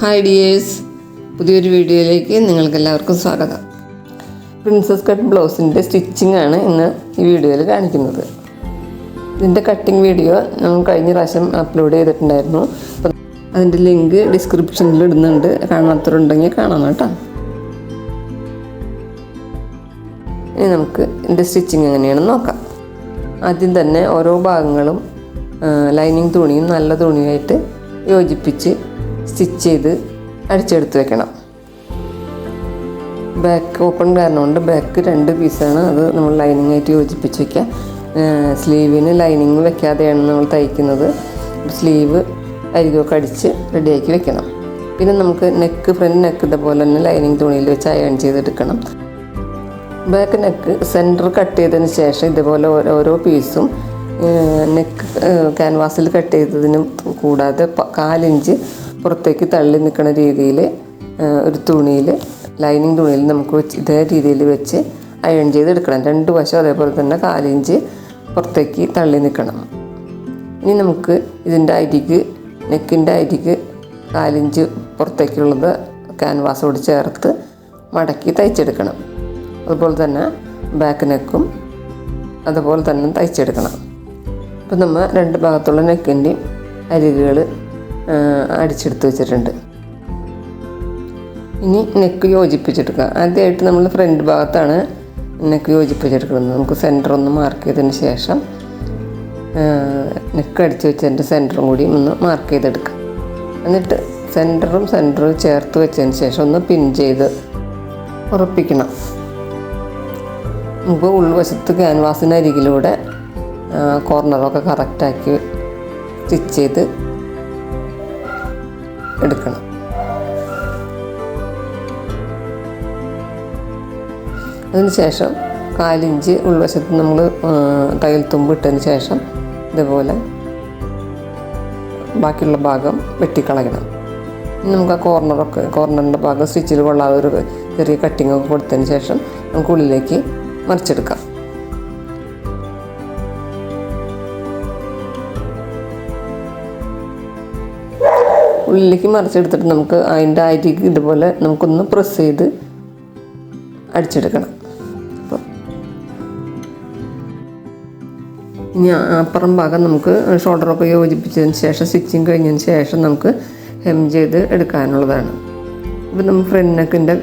Hi dears പുതിയൊരു വീഡിയോയിലേക്ക് നിങ്ങൾക്ക് എല്ലാവർക്കും സ്വാഗതം. പ്രിൻസസ് കട്ട് ബ്ലൗസിന്റെ സ്റ്റിച്ചിങ് ആണ് ഇന്ന് ഈ വീഡിയോയിൽ കാണിക്കുന്നത്. ഇതിന്റെ കട്ടിങ് വീഡിയോ നമ്മൾ കഴിഞ്ഞ പ്രാവശ്യം അപ്ലോഡ് ചെയ്തിട്ടുണ്ടായിരുന്നു. അപ്പം അതിന്റെ ലിങ്ക് ഡിസ്ക്രിപ്ഷനിൽ ഇടുന്നുണ്ട് കാണാത്തവരുണ്ടെങ്കിൽ കാണാം കേട്ടോ. ഇനി നമുക്ക് ഇതിന്റെ സ്റ്റിച്ചിങ് എങ്ങനെയാണെന്ന് നോക്കാം. ആദ്യം തന്നെ ഓരോ ഭാഗങ്ങളും ലൈനിങ് തുണിയും നല്ല തുണിയായിട്ട് യോജിപ്പിച്ച് സ്റ്റിച്ച് ചെയ്ത് അടിച്ചെടുത്ത് വെക്കണം. ബാക്ക് ഓപ്പൺ കാരണമുണ്ട് ബാക്ക് രണ്ട് പീസാണ് അത് നമ്മൾ ലൈനിങ് ആയിട്ട് യോജിപ്പിച്ച് വയ്ക്കുക സ്ലീവിന് ലൈനിങ് വെക്കാതെയാണ് നമ്മൾ തയ്ക്കുന്നത്. സ്ലീവ് അരികൊക്കെ അടിച്ച് റെഡിയാക്കി വെക്കണം. പിന്നെ നമുക്ക് നെക്ക് ഫ്രണ്ട് നെക്ക് ഇതേപോലെ തന്നെ ലൈനിങ് തുണിയിൽ വെച്ച് അയൺ ചെയ്തെടുക്കണം. ബാക്ക് നെക്ക് സെന്റർ കട്ട് ചെയ്തതിന് ശേഷം ഇതുപോലെ ഓരോ- പീസും നെക്ക് ക്യാൻവാസിൽ കട്ട് ചെയ്തതിനും കൂടാതെ കാലിഞ്ച് പുറത്തേക്ക് തള്ളി നിൽക്കുന്ന രീതിയിൽ ഒരു തുണിയിൽ ലൈനിങ് തുണിയിൽ നമുക്ക് വെച്ച് ഇതേ രീതിയിൽ വെച്ച് അയൺ ചെയ്തെടുക്കണം. രണ്ട് വശം അതേപോലെ തന്നെ കാലിഞ്ച് പുറത്തേക്ക് തള്ളി നിൽക്കണം. ഇനി നമുക്ക് ഇതിന്റെ അരിക്ക് നെക്കിന്റെ അരിക്ക് കാലിഞ്ച് പുറത്തേക്കുള്ളത് ക്യാൻവാസോട് ചേർത്ത് മടക്കി തയ്ച്ചെടുക്കണം. അതുപോലെ തന്നെ ബാക്ക് നെക്കും അതുപോലെ തന്നെ തയ്ച്ചെടുക്കണം. അപ്പം നമ്മൾ രണ്ട് ഭാഗത്തുള്ള നെക്കിന്റെയും അരികുകൾ അടിച്ചെടുത്ത് വെച്ചിട്ടുണ്ട്. ഇനി നെക്ക് യോജിപ്പിച്ചെടുക്കുക ആദ്യമായിട്ട് നമ്മൾ ഫ്രണ്ട് ഭാഗത്താണ് നെക്ക് യോജിപ്പിച്ചെടുക്കുന്നത്. നമുക്ക് സെന്റർ ഒന്ന് മാർക്ക് ചെയ്തതിന് ശേഷം നെക്ക് അടിച്ച് വെച്ചതിന്റെ സെന്ററും കൂടി ഒന്ന് മാർക്ക് ചെയ്തെടുക്കുക എന്നിട്ട് സെന്ററും സെന്ററും ചേർത്ത് വെച്ചതിന് ശേഷം ഒന്ന് പിൻ ചെയ്ത് ഉറപ്പിക്കണം. നമുക്ക് ഉൾവശത്ത് ക്യാൻവാസിന് അരികിലൂടെ കോർണറൊക്കെ കറക്റ്റാക്കി സ്റ്റിച്ച് ചെയ്ത് എടുക്കണം. അതിനുശേഷം കാലിഞ്ച് ഉൾവശത്ത് നമ്മൾ തയ്യൽ തുമ്പ് ഇട്ടതിന് ശേഷം ഇതുപോലെ ബാക്കിയുള്ള ഭാഗം വെട്ടിക്കളയണം. നമുക്ക് ആ കോർണറൊക്കെ കോർണറിന്റെ ഭാഗം സ്റ്റിച്ചിൽ കൊള്ളാതെ ഒരു ചെറിയ കട്ടിങ്ങൊക്കെ കൊടുത്തതിന് ശേഷം നമുക്ക് ഉള്ളിലേക്ക് മറിച്ചെടുക്കാം. ഉള്ളിലേക്ക് മറിച്ചെടുത്തിട്ട് നമുക്ക് അതിന്റെ അരിക്ക് ഇതുപോലെ നമുക്കൊന്ന് പ്രസ് ചെയ്ത് അടിച്ചെടുക്കണം. ഇനി അപ്പുറം ഭാഗം നമുക്ക് ഷോൾഡറൊക്കെ യോജിപ്പിച്ചതിന് ശേഷം സ്റ്റിച്ചിങ് കഴിഞ്ഞതിന് ശേഷം നമുക്ക് ഹെം ചെയ്ത് എടുക്കാനുള്ളതാണ്. ഇപ്പം നമ്മൾ ഫ്രണ്ട് നെക്കിന്റെ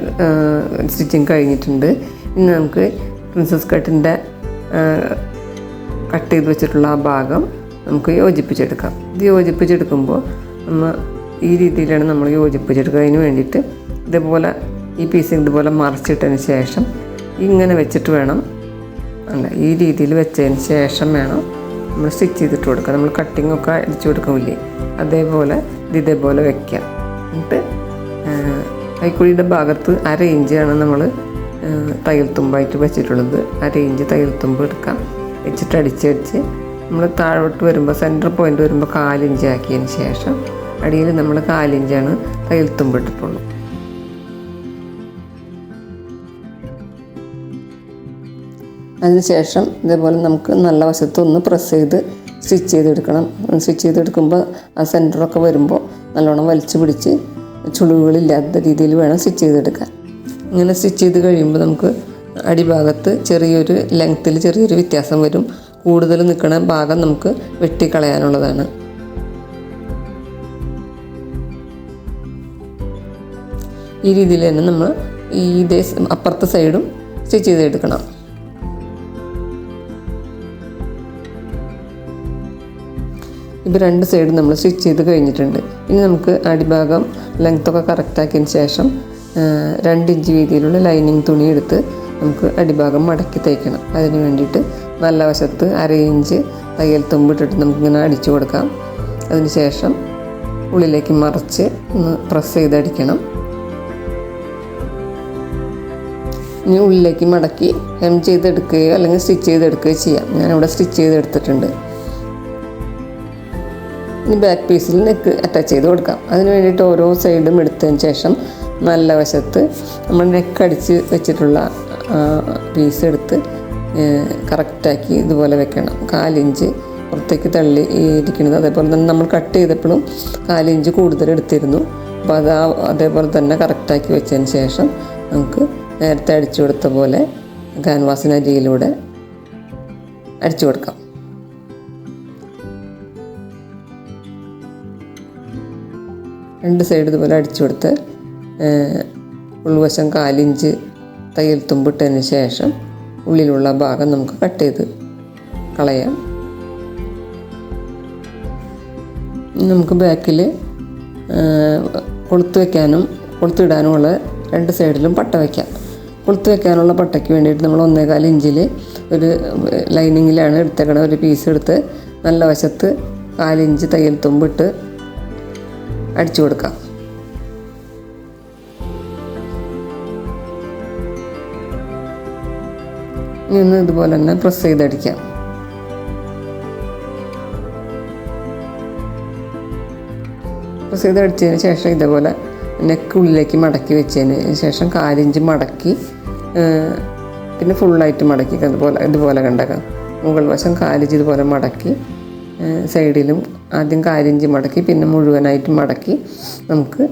സ്റ്റിച്ചിങ് കഴിഞ്ഞിട്ടുണ്ട്. ഇനി നമുക്ക് പ്രിൻസസ് കട്ടിന്റെ കട്ട് ചെയ്ത് വെച്ചിട്ടുള്ള ആ ഭാഗം നമുക്ക് യോജിപ്പിച്ചെടുക്കാം. ഇത് യോജിപ്പിച്ചെടുക്കുമ്പോൾ നമ്മൾ ഈ രീതിയിലാണ് നമ്മൾ യോജിപ്പിച്ചെടുക്കുക. അതിന് വേണ്ടിയിട്ട് ഇതുപോലെ ഈ പീസ് ഇതുപോലെ മറിച്ചിട്ടതിന് ശേഷം ഇങ്ങനെ വെച്ചിട്ട് വേണം. അല്ല ഈ രീതിയിൽ വെച്ചതിന് ശേഷം വേണം നമ്മൾ സ്റ്റിച്ച് ചെയ്തിട്ട് കൊടുക്കുക. നമ്മൾ കട്ടിംഗ് ഒക്കെ അടിച്ചു കൊടുക്കില്ലേ അതേപോലെ ഇത് ഇതേപോലെ വെക്കുക. എന്നിട്ട് കൈക്കുഴിയുടെ ഭാഗത്ത് അര ഇഞ്ചാണ് നമ്മൾ തയ്യൽ തുമ്പായിട്ട് വെച്ചിട്ടുള്ളത്. അര ഇഞ്ച് തയ്യൽ തുമ്പ് എടുക്കാം. വെച്ചിട്ട് അടിച്ചടിച്ച് നമ്മൾ താഴോട്ട് വരുമ്പോൾ സെന്റർ പോയിന്റ് വരുമ്പോൾ കാലിഞ്ചാക്കിയതിന് ശേഷം അടിയിൽ നമ്മൾ കാലിഞ്ചാണ് തയ്യൽ തുമ്പിട്ടിട്ടുള്ളൂ. അതിനുശേഷം ഇതേപോലെ നമുക്ക് നല്ല വശത്ത് ഒന്ന് പ്രസ് ചെയ്ത് സ്റ്റിച്ച് ചെയ്തെടുക്കണം. സ്റ്റിച്ച് ചെയ്തെടുക്കുമ്പോൾ ആ സെന്ററൊക്കെ വരുമ്പോൾ നല്ലോണം വലിച്ചു പിടിച്ച് ചുളിവുകളില്ലാത്ത രീതിയിൽ വേണം സ്റ്റിച്ച് ചെയ്തെടുക്കാൻ. ഇങ്ങനെ സ്റ്റിച്ച് ചെയ്ത് കഴിയുമ്പോൾ നമുക്ക് അടിഭാഗത്ത് ചെറിയൊരു ലെങ്ത്തിൽ ചെറിയൊരു വ്യത്യാസം വരും. കൂടുതൽ നിൽക്കുന്ന ഭാഗം നമുക്ക് വെട്ടിക്കളയാനുള്ളതാണ്. ഈ രീതിയിൽ തന്നെ നമ്മൾ ഈ ഇതേ അപ്പുറത്തെ സൈഡും സ്റ്റിച്ച് ചെയ്തെടുക്കണം. ഇപ്പോൾ രണ്ട് സൈഡും നമ്മൾ സ്റ്റിച്ച് ചെയ്ത് കഴിഞ്ഞിട്ടുണ്ട്. ഇനി നമുക്ക് അടിഭാഗം ലെങ്ത്തൊക്കെ കറക്റ്റാക്കിയതിന് ശേഷം രണ്ട് ഇഞ്ച് വീതിയിലുള്ള ലൈനിങ് തുണി എടുത്ത് നമുക്ക് അടിഭാഗം മടക്കി തയ്ക്കണം അതിന് വേണ്ടിയിട്ട് നല്ല വശത്ത് അര ഇഞ്ച് തയ്യൽ തുമ്പിട്ടിട്ട് നമുക്കിങ്ങനെ അടിച്ചു കൊടുക്കാം. അതിന് ശേഷം ഉള്ളിലേക്ക് മറിച്ച് ഒന്ന് പ്രസ് ചെയ്തടിക്കണം ഇനി ഉള്ളിലേക്ക് മടക്കി ഹെം ചെയ്തെടുക്കുകയോ അല്ലെങ്കിൽ സ്റ്റിച്ച് ചെയ്തെടുക്കുകയോ ചെയ്യാം. ഞാനിവിടെ സ്റ്റിച്ച് ചെയ്തെടുത്തിട്ടുണ്ട്. ഇനി ബാക്ക് പീസിൽ നെക്ക് അറ്റാച്ച് ചെയ്ത് കൊടുക്കാം. അതിന് വേണ്ടിയിട്ട് ഓരോ സൈഡും എടുത്തതിന് ശേഷം നല്ല വശത്ത് നമ്മൾ നെക്ക് അടിച്ച് വെച്ചിട്ടുള്ള പീസ് എടുത്ത് കറക്റ്റാക്കി ഇതുപോലെ വെക്കണം. കാലിഞ്ച് പുറത്തേക്ക് തള്ളി ഇരിക്കുന്നത്. അതേപോലെ തന്നെ നമ്മൾ കട്ട് ചെയ്തപ്പോഴും കാലിഞ്ച് കൂടുതൽ എടുത്തിരുന്നു. അപ്പോൾ അത് അതേപോലെ തന്നെ കറക്റ്റാക്കി വെച്ചതിന് ശേഷം നമുക്ക് നേരത്തെ അടിച്ചു കൊടുത്ത പോലെ ക്യാൻവാസിന് അരിയിലൂടെ അടിച്ചു കൊടുക്കാം. രണ്ട് സൈഡ് ഇതുപോലെ അടിച്ചു കൊടുത്ത് ഉൾവശം കാലിഞ്ച് തയ്യൽ തുമ്പിട്ടതിന് ശേഷം ഉള്ളിലുള്ള ഭാഗം നമുക്ക് കട്ട് ചെയ്ത് കളയാം. നമുക്ക് ബാക്കിൽ കൊളുത്ത് വയ്ക്കാനും കൊളുത്തിടാനുമുള്ള രണ്ട് സൈഡിലും പട്ട വയ്ക്കാം കൊളുത്ത് വെക്കാനുള്ള പട്ടയ്ക്ക് വേണ്ടിയിട്ട് നമ്മൾ ഒന്നേകാൽ ഇഞ്ചിൽ ഒരു ലൈനിങ്ങിലാണ് എടുത്തേക്കണ ഒരു പീസ് എടുത്ത് നല്ല വശത്ത് കാലിഞ്ച് തയ്യൽ തുമ്പിട്ട് അടിച്ചു കൊടുക്കാം ഇനി ഇതുപോലെ തന്നെ പ്രസ് ചെയ്തടിക്കാം പ്രസ് ചെയ്ത് അടിച്ചതിന് ശേഷം ഇതേപോലെ നെക്ക് ഉള്ളിലേക്ക് മടക്കി വെച്ചതിന് ശേഷം കാലിഞ്ച് മടക്കി പിന്നെ ഫുള്ളായിട്ട് മടക്കി അതുപോലെ ഇതുപോലെ കണ്ടേക്കാം മുകൾ വശം കാലിഞ്ച് ഇതുപോലെ മടക്കി സൈഡിലും ആദ്യം കാലിഞ്ച് മടക്കി പിന്നെ മുഴുവനായിട്ട് മടക്കി നമുക്ക്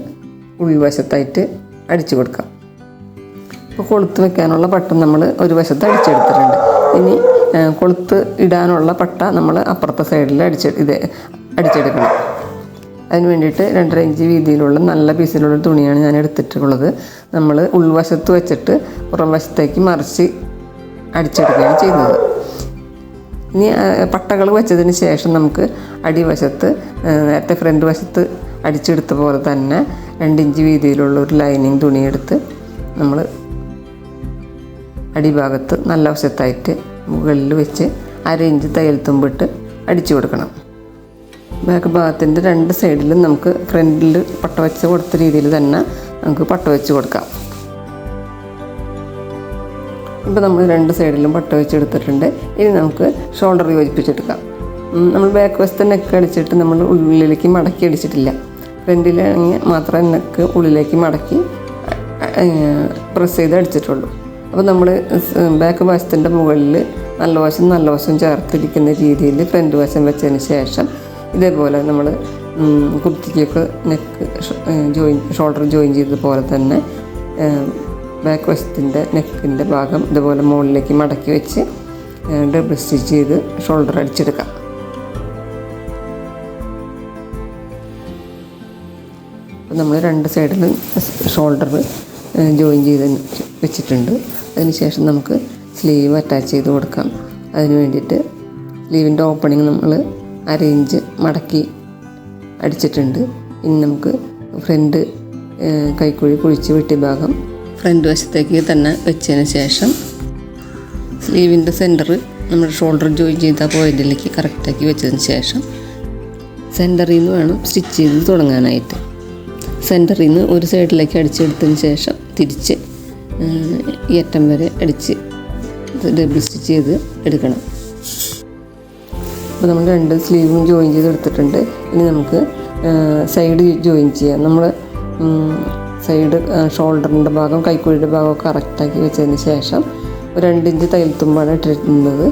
ഉൾവശത്തായിട്ട് അടിച്ചു കൊടുക്കാം. ഇപ്പോൾ കൊളുത്ത് വെക്കാനുള്ള പട്ട നമ്മൾ ഒരു വശത്ത് അടിച്ചെടുത്തിട്ടുണ്ട്. ഇനി കൊളുത്ത് ഇടാനുള്ള പട്ട നമ്മൾ അപ്പുറത്തെ സൈഡിൽ അടിച്ച് ഇത് അടിച്ചെടുക്കണം. അതിന് വേണ്ടിയിട്ട് രണ്ടര ഇഞ്ച് വീതിയിലുള്ള നല്ല പീസിലുള്ള തുണിയാണ് ഞാൻ എടുത്തിട്ടുള്ളത്. നമ്മൾ ഉൾവശത്ത് വെച്ചിട്ട് പുറം വശത്തേക്ക് മറിച്ച് അടിച്ചെടുക്കുകയാണ് ചെയ്യുന്നത്. ഇനി പട്ടകൾ വെച്ചതിന് ശേഷം നമുക്ക് അടിവശത്ത് നേരത്തെ ഫ്രണ്ട് വശത്ത് അടിച്ചെടുത്ത പോലെ തന്നെ രണ്ടിഞ്ച് വീതിയിലുള്ള ഒരു ലൈനിങ് തുണിയെടുത്ത് നമ്മൾ അടിഭാഗത്ത് നല്ല വശത്തായിട്ട് മുകളിൽ വെച്ച് അര ഇഞ്ച് തയ്യൽ തുമ്പിട്ട് അടിച്ചു കൊടുക്കണം. ബാക്ക് ഭാഗത്തിന്റെ രണ്ട് സൈഡിലും നമുക്ക് ഫ്രണ്ടിൽ പട്ട വെച്ച് കൊടുത്ത രീതിയിൽ തന്നെ നമുക്ക് പട്ട വെച്ച് കൊടുക്കാം. ഇപ്പോൾ നമ്മൾ രണ്ട് സൈഡിലും പട്ട വെച്ച് എടുത്തിട്ടുണ്ട്. ഇനി നമുക്ക് ഷോൾഡർ യോജിപ്പിച്ചെടുക്കാം. നമ്മൾ ബാക്ക് വശത്തെ നെക്ക് അടിച്ചിട്ട് നമ്മൾ ഉള്ളിലേക്ക് മടക്കി അടിച്ചിട്ടില്ല. ഫ്രണ്ടിലാണെങ്കിൽ മാത്രമേ നെക്ക് ഉള്ളിലേക്ക് മടക്കി പ്രസ് ചെയ്ത് അടിച്ചിട്ടുള്ളൂ. അപ്പോൾ നമ്മൾ ബാക്ക് വശത്തിന്റെ മുകളിൽ നല്ല വശം നല്ല വശം ചേർത്തിരിക്കുന്ന രീതിയിൽ ഫ്രണ്ട് വശം വെച്ചതിന് ശേഷം ഇതേപോലെ നമ്മൾ കുർത്തിക്കൊക്കെ നെക്ക് ജോയിൻ ഷോൾഡർ ജോയിൻ ചെയ്തതുപോലെ തന്നെ ബാക്ക് വശത്തിന്റെ നെക്കിന്റെ ഭാഗം ഇതുപോലെ മുകളിലേക്ക് മടക്കി വെച്ച് ഡബിൾ സ്റ്റിച്ച് ചെയ്ത് ഷോൾഡർ അടിച്ചെടുക്കാം. അപ്പോൾ നമ്മൾ രണ്ട് സൈഡിലും ഷോൾഡർ ജോയിൻ ചെയ്ത് വെച്ചിട്ടുണ്ട്. അതിനുശേഷം നമുക്ക് സ്ലീവ് അറ്റാച്ച് ചെയ്ത് കൊടുക്കാം. അതിന് വേണ്ടിയിട്ട് സ്ലീവിന്റെ ഓപ്പണിങ് നമ്മൾ അര ഇഞ്ച് മടക്കി അടിച്ചിട്ടുണ്ട്. ഇനി നമുക്ക് ഫ്രണ്ട് കൈക്കുഴി കുഴിച്ച് വെട്ടി ഭാഗം ഫ്രണ്ട് വശത്തേക്ക് തന്നെ വെച്ചതിന് ശേഷം സ്ലീവിന്റെ സെന്റർ നമ്മുടെ ഷോൾഡർ ജോയിൻ ചെയ്ത പോയിന്റിലേക്ക് കറക്റ്റാക്കി വെച്ചതിന് ശേഷം സെന്ററിൽ നിന്ന് വേണം സ്റ്റിച്ച് ചെയ്ത് തുടങ്ങാനായിട്ട്. സെന്ററിൽ നിന്ന് ഒരു സൈഡിലേക്ക് അടിച്ചെടുത്തതിന് ശേഷം തിരിച്ച് ഈ അറ്റം വരെ അടിച്ച് ഡബിൾ സ്റ്റിച്ച് ചെയ്ത് എടുക്കണം. അപ്പോൾ നമ്മൾ രണ്ട് സ്ലീവും ജോയിൻ ചെയ്ത് എടുത്തിട്ടുണ്ട് ഇനി നമുക്ക് സൈഡ് ജോയിൻ ചെയ്യാം. നമ്മൾ സൈഡ് ഷോൾഡറിന്റെ ഭാഗം കൈക്കുഴിയുടെ ഭാഗം കറക്റ്റാക്കി വെച്ചതിന് ശേഷം ഒരു രണ്ടിഞ്ച് തയ്യൽ തുമ്പാണ് ഇട്ടിരുന്നത്.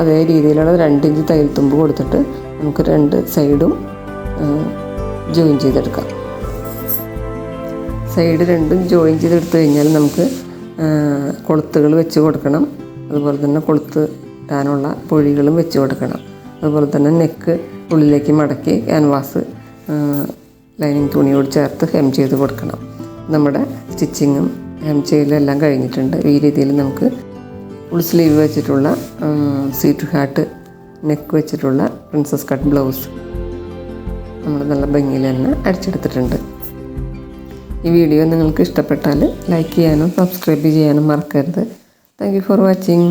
അതേ രീതിയിലുള്ള രണ്ടിഞ്ച് തയ്യൽ തുമ്പ് കൊടുത്തിട്ട് നമുക്ക് രണ്ട് സൈഡും ജോയിൻ ചെയ്തെടുക്കാം. സൈഡ് രണ്ടും ജോയിൻ ചെയ്തെടുത്തു കഴിഞ്ഞാൽ നമുക്ക് കൊളുത്തുകൾ വെച്ച് കൊടുക്കണം. അതുപോലെ തന്നെ കൊളുത്ത് ഇടാനുള്ള പൊഴികളും വെച്ച് കൊടുക്കണം. അതുപോലെ തന്നെ നെക്ക് ഉള്ളിലേക്ക് മടക്കി ക്യാൻവാസ് ലൈനിങ് തുണിയോട് ചേർത്ത് ഹെം ചെയ്ത് കൊടുക്കണം. നമ്മുടെ സ്റ്റിച്ചിങ്ങും ഹെം ചെയ്യലും എല്ലാം കഴിഞ്ഞിട്ടുണ്ട്. ഈ രീതിയിൽ നമുക്ക് ഫുൾ സ്ലീവ് വെച്ചിട്ടുള്ള സീറ്റ് ഹാട്ട് നെക്ക് വെച്ചിട്ടുള്ള പ്രിൻസസ് കട്ട് ബ്ലൗസ് നമ്മൾ നല്ല ഭംഗിയിൽ തന്നെ അടിച്ചെടുത്തിട്ടുണ്ട്. ഈ വീഡിയോ നിങ്ങൾക്ക് ഇഷ്ടപ്പെട്ടാൽ ലൈക്ക് ചെയ്യാനും സബ്സ്ക്രൈബ് ചെയ്യാനും മറക്കരുത്. Thank for watching